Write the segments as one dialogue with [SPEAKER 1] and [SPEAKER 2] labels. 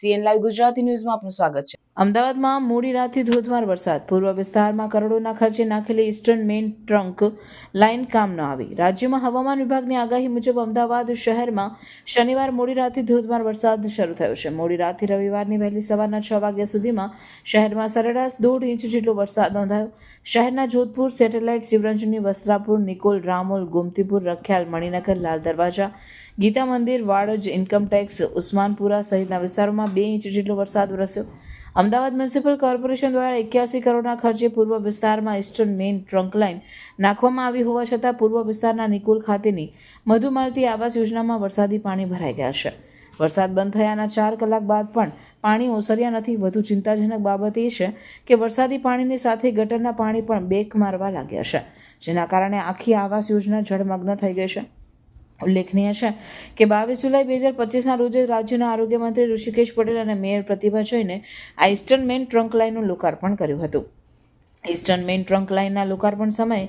[SPEAKER 1] CN live Gujarati ન્યૂઝમાં આપનું સ્વાગત છે. અમદાવાદમાં મોડી રાતથી ધોધમાર વરસાદ. પૂર્વ વિસ્તારમાં કરોડોના ખર્ચે નાખેલી ઇસ્ટર્ન મેઇન ટ્રંક લાઇન કામ ન આવી. રાજ્યમાં હવામાન વિભાગની આગાહી મુજબ અમદાવાદ શહેરમાં શનિવાર મોડી રાતથી ધોધમાર વરસાદ શરૂ થયો છે. મોડી રાતથી રવિવારની વહેલી સવારના છ વાગ્યા સુધીમાં શહેરમાં સરેરાશ દોઢ ઇંચ જેટલો વરસાદ નોંધાયો. શહેરના જોધપુર, સેટેલાઇટ, શિવરંજની, વસ્ત્રાપુર, નિકોલ, રામોલ, ગોમતીપુર, રખ્યાલ, મણિનગર, લાલ દરવાજા ગીતા મંદિર, વાડજ ઇન્કમટેક્સ ઉસ્માનપુરા સહિતના વિસ્તારોમાં બે ઇંચ જેટલો વરસાદ વરસ્યો. અમદાવાદ મ્યુનિસિપલ કોર્પોરેશન દ્વારા એક્યાસી કરોડના ખર્ચે પૂર્વ વિસ્તારમાં ઇસ્ટર્ન મેઇન ટ્રંક લાઇન નાખવામાં આવી હોવા છતાં પૂર્વ વિસ્તારના નિકોલ ખાતેની મધુમાલતી આવાસ યોજનામાં વરસાદી પાણી ભરાઈ ગયા છે. વરસાદ બંધ થયાના ચાર કલાક બાદ પણ પાણી ઓસર્યા નથી. વધુ ચિંતાજનક બાબત એ છે કે વરસાદી પાણીની સાથે ગટરના પાણી પણ બેક મારવા લાગ્યા છે, જેના કારણે આખી આવાસ યોજના જળમગ્ન થઈ ગઈ છે. ઉલ્લેખનીય છે કે બાવીસ જુલાઈ બે હજાર પચીસના રોજ રાજ્યના આરોગ્ય મંત્રી ઋષિકેશ પટેલ અને મેયર પ્રતિભા જૈને આ ઇસ્ટર્ન મેન ટ્રંક લાઇનનું લોકાર્પણ કર્યું હતું. ઇસ્ટર્ન મેન ટ્રંક લાઇનના લોકાર્પણ સમયે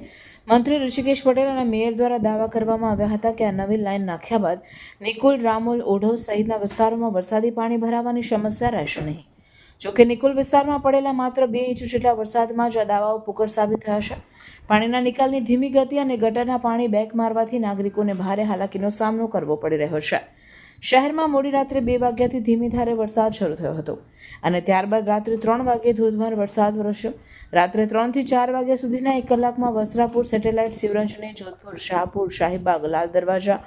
[SPEAKER 1] મંત્રી ઋષિકેશ પટેલ અને મેયર દ્વારા દાવા કરવામાં આવ્યા હતા કે આ નવી લાઇન નાખ્યા બાદ નિકુલ, રામોલ, ઓઢવ સહિતના વિસ્તારોમાં વરસાદી પાણી ભરાવાની સમસ્યા રહેશે નહીં. જોકે નિકુલ વિસ્તારમાં પડેલા માત્ર બે ઇંચ જેટલા વરસાદમાં જ આ દાવાઓ પુકડ સાબિત થયા છે. પાણીના નિકાલની ધીમી ગતિ અને ગટરના પાણી બેક મારવાથી નાગરિકોને ભારે હાલાકીનો સામનો કરવો પડી રહ્યો છે. શહેરમાં મોડી રાત્રે બે વાગ્યાથી ધીમી ધારે વરસાદ શરૂ થયો હતો અને ત્યારબાદ રાત્રે ત્રણ વાગ્યે ધોધમાર વરસાદ વરસ્યો. રાત્રે ત્રણથી ચાર વાગ્યા સુધીના એક કલાકમાં વસ્ત્રાપુર સેટેલાઇટ શિવરંજની, જોધપુર, શાહપુર, શાહીબાગ, લાલ દરવાજા,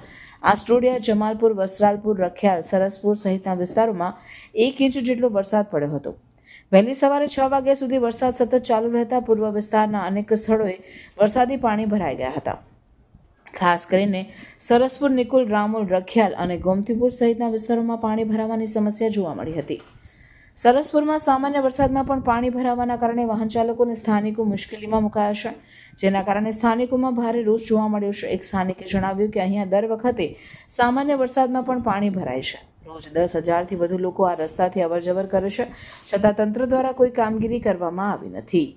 [SPEAKER 1] આસ્ટોડિયા, જમાલપુર, વસ્ત્રાલપુર, રખિયાલ, સરસપુર સહિતના વિસ્તારોમાં એક ઇંચ જેટલો વરસાદ પડ્યો હતો. વહેલી સવારે છ વાગ્યા સુધી વરસાદ સતત ચાલુ રહેતા પૂર્વ વિસ્તારના અનેક સ્થળોએ વરસાદી પાણી ભરાઈ ગયા હતા. ખાસ કરીને સરસપુર, નિકુલ, રામોલ, રખિયાલ અને ગોમતીપુર સહિતના વિસ્તારોમાં પાણી ભરાવાની સમસ્યા જોવા મળી હતી. સરસપુરમાં સામાન્ય વરસાદમાં પણ પાણી ભરાવાના કારણે વાહન ચાલકોને સ્થાનિકો મુશ્કેલીમાં મુકાયા છે. જેના કારણે સ્થાનિકોમાં ભારે રોષ જોવા મળ્યો છે. એક સ્થાનિકે જણાવ્યું કે અહીંયા દર વખતે સામાન્ય વરસાદમાં પણ પાણી ભરાય છે. રોજ દસ હજારથી વધુ લોકો આ રસ્તાથી અવરજવર કરે છે. છતાં તંત્ર દ્વારા કોઈ કામગીરી કરવામાં આવી નથી.